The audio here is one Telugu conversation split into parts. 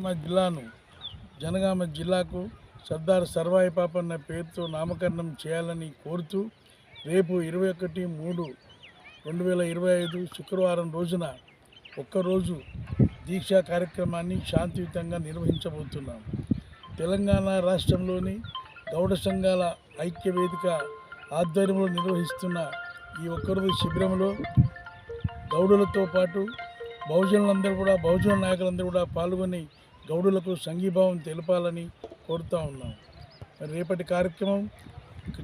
జనగామ జిల్లాను జనగామ జిల్లాకు సర్దార్ సర్వాయి పాపన్న పేరుతో నామకరణం చేయాలని కోరుతూ రేపు ఇరవై ఒకటి మూడు రెండు వేల ఇరవై ఐదు శుక్రవారం రోజున ఒక్కరోజు దీక్షా కార్యక్రమాన్ని శాంతియుతంగా నిర్వహించబోతున్నాం. తెలంగాణ రాష్ట్రంలోని గౌడ సంఘాల ఐక్య వేదిక ఆధ్వర్యంలో నిర్వహిస్తున్న ఈ ఒక్కరోజు శిబిరంలో గౌడులతో పాటు బహుజనులందరూ కూడా బహుజన నాయకులందరూ కూడా పాల్గొని గౌడులకు సంఘీభావం తెలపాలని కోరుతా ఉన్నాం. రేపటి కార్యక్రమం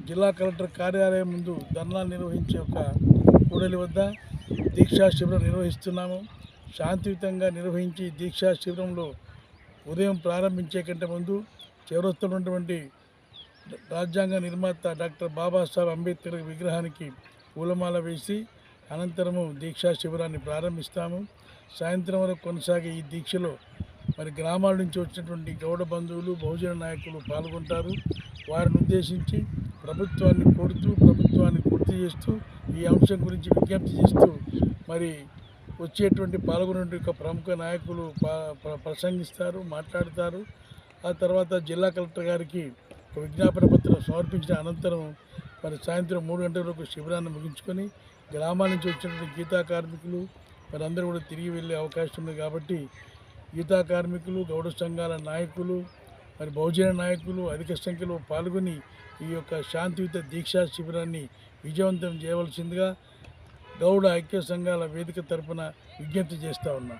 జిల్లా కలెక్టర్ కార్యాలయం ముందు ధర్నా నిర్వహించే ఒక కూడలి వద్ద దీక్షా శిబిరం నిర్వహిస్తున్నాము. శాంతియుతంగా నిర్వహించి దీక్షా శిబిరంలో ఉదయం ప్రారంభించే కంటే ముందు చివరొస్తున్నటువంటి రాజ్యాంగ నిర్మాత డాక్టర్ బాబాసాహెబ్ అంబేద్కర్ విగ్రహానికి పూలమాల వేసి అనంతరము దీక్షా శిబిరాన్ని ప్రారంభిస్తాము. సాయంత్రం వరకు కొనసాగే ఈ దీక్షలో మరి గ్రామాల నుంచి వచ్చినటువంటి గౌడ బంధువులు బహుజన నాయకులు పాల్గొంటారు. వారిని ఉద్దేశించి ప్రభుత్వాన్ని కొడుతూ ప్రభుత్వాన్ని గుర్తు చేస్తూ ఈ అంశం గురించి విజ్ఞప్తి చేస్తూ మరి వచ్చేటువంటి పాల్గొనే యొక్క ప్రముఖ నాయకులు ప్రసంగిస్తారు మాట్లాడతారు. ఆ తర్వాత జిల్లా కలెక్టర్ గారికి ఒక విజ్ఞాపన పత్రం సమర్పించిన అనంతరం మరి సాయంత్రం మూడు గంటల వరకు శిబిరాన్ని ముగించుకొని గ్రామాల నుంచి వచ్చినటువంటి గీతా కార్మికులు మరి అందరూ కూడా తిరిగి వెళ్ళే అవకాశం ఉంది కాబట్టి గీతా కార్మికులు గౌడ సంఘాల నాయకులు మరి బహుజన నాయకులు అధిక సంఖ్యలో పాల్గొని ఈ యొక్క శాంతియుత దీక్షా శిబిరాన్ని విజయవంతం చేయవలసిందిగా గౌడ ఐక్య సంఘాల వేదిక తరపున విజ్ఞప్తి చేస్తూ ఉన్నాం.